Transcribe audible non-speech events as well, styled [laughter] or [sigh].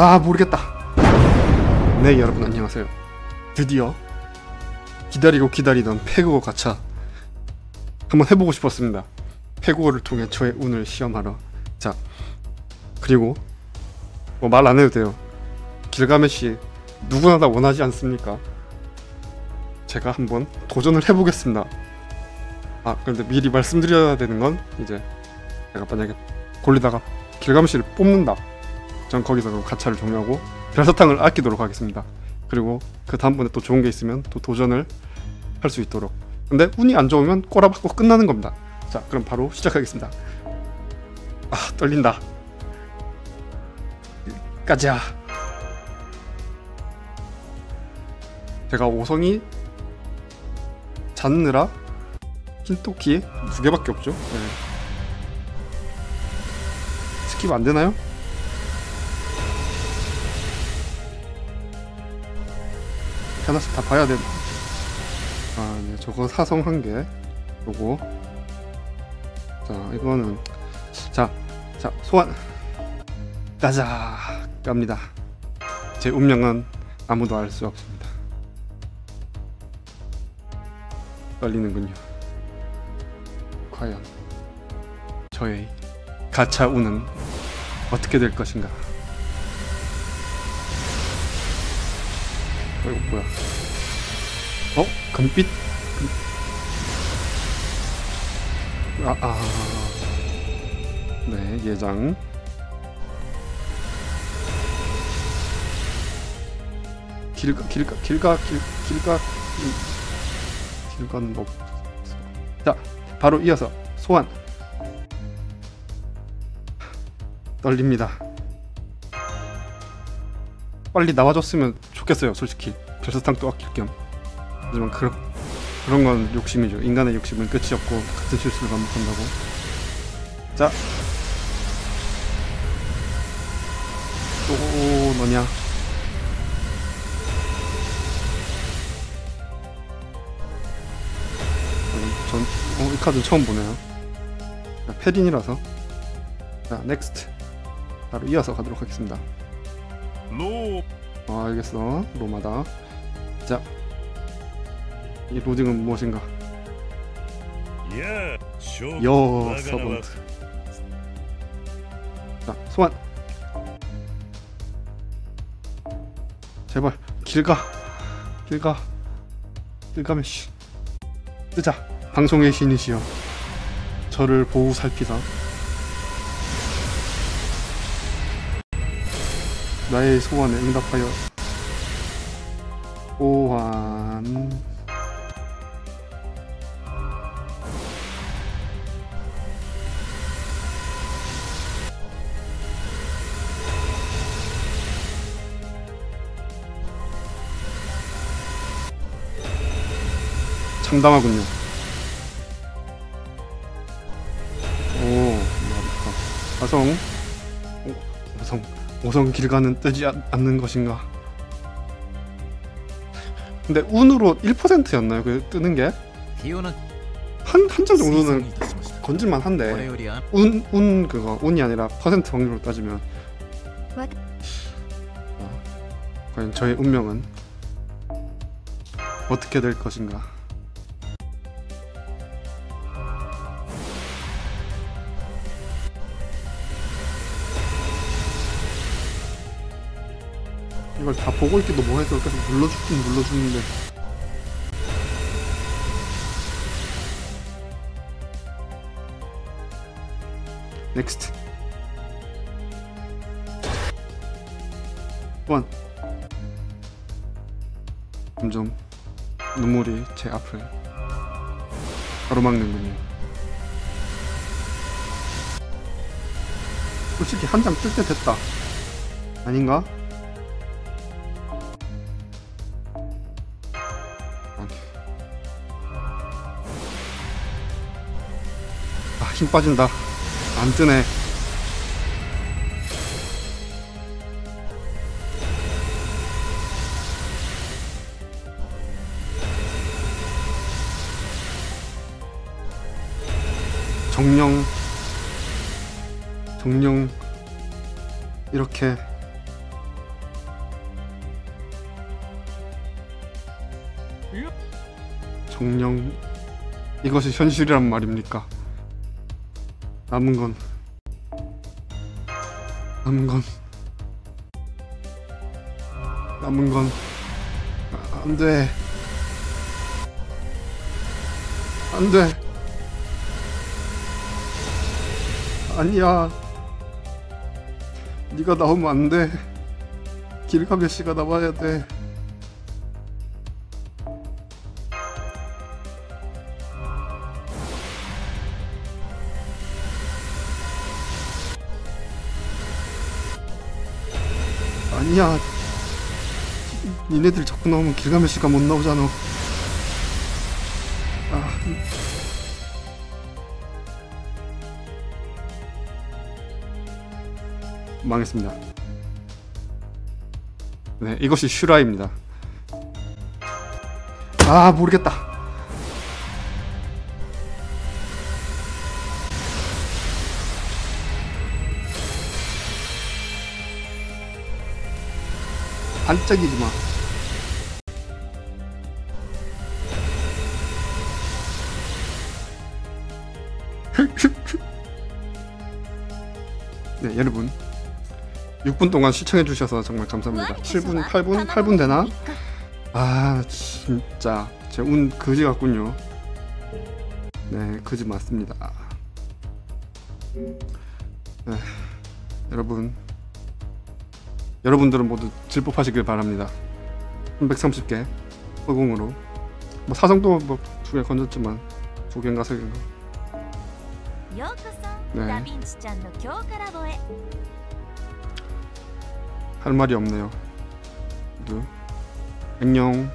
아 모르겠다. 네 여러분 안녕하세요. 드디어 기다리고 기다리던 패그거 가차 한번 해보고 싶었습니다. 패그거를 통해 저의 운을 시험하러. 자 그리고 뭐 말 안 해도 돼요. 길가메시 누구나 다 원하지 않습니까? 제가 한번 도전을 해보겠습니다. 아 그런데 미리 말씀드려야 되는 건 이제 내가 만약에 골리다가 길가메시를 뽑는다 전 거기서 그럼 가차를 종료하고 별사탕을 아끼도록 하겠습니다. 그리고 그 다음번에 또 좋은 게 있으면 또 도전을 할 수 있도록. 근데 운이 안 좋으면 꼬라박고 끝나는 겁니다. 자, 그럼 바로 시작하겠습니다. 아, 떨린다. 가자. 제가 오성이 잡느라 흰토끼 두 개밖에 없죠. 네. 스킵 안 되나요? 하나씩 다 봐야 되나? 아, 네, 저거 사성 한 개. 요거. 자, 이거는 자, 자 소환. 가자. 갑니다. 제 운명은 아무도 알 수 없습니다. 떨리는군요. 과연 저의 가차 운은 어떻게 될 것인가? 이거 뭐야? 어? 금빛? 금... 아, 아. 네, 예장. 길가, 길가, 길가, 길, 길가, 길, 길가는 뭐. 자, 바로 이어서 소환. 떨립니다. 빨리 나와줬으면 좋겠어요, 솔직히. 별사탕 또 아낄 겸. 하지만 그런 그런 건 욕심이죠. 인간의 욕심은 끝이 없고 같은 실수를 반복한다고. 자, 또 너냐? 전, 어, 이 카드 처음 보네요. 자, 패린이라서. 자, 넥스트. 바로 이어서 가도록 하겠습니다. 로 아, 알겠어. 로마다. 자, 이 로딩은 무엇인가? 여 서번트. 자, 소환. 제발 길가, 길가, 길가면 씨. 뜨자. 방송의 신이시여. 저를 보호 살피사. 나의 소원에 응답하여 소환 참담하군요. 오, 마리카. 화성. 오, 화성. 오성 길가는 뜨지 않는 것인가? 근데 운으로 1%였나요? 그 뜨는 게? 한, 한 점 정도는 건질만 한데. 운, 운 그거 운이 아니라 퍼센트 확률로 따지면. 어, 과연 저의 운명은 어떻게 될 것인가? 이걸 다 보고 있기도 뭐해서 계속 눌러주긴 눌러주는데. 넥스트. 원. 점점 눈물이 제 앞을 가로막는군요. 솔직히 한 장 뜰 때 됐다. 아닌가? 힘 빠진다. 안 뜨네. 정령. 정령. 이렇게. 정령. 이것이 현실이란 말입니까? 남은 건 남은 건 남은 건 아, 안돼. 안돼. 아니야. 네가 나오면 안돼. 길가메시가 나와야 돼 아니야. 니네들 자꾸 나오면 길가메시가 못 나오잖아. 아. 망했습니다. 네 이것이 슈라입니다. 아 모르겠다 반짝이지 마. [laughs] 네, 여러분. 6분 동안 시청해 주셔서 정말 감사합니다. 7분, 8분, 8분 되나? 아, 진짜 제운 거지 같군요. 네, 거지 맞습니다. 네, 여러분 여러분들은 모두 질법하시길 바랍니다. 130개 허공으로 뭐 사성도 뭐 두 개 건졌지만 두 개인가 세 개인가. 네. 할 말이 없네요. 안녕.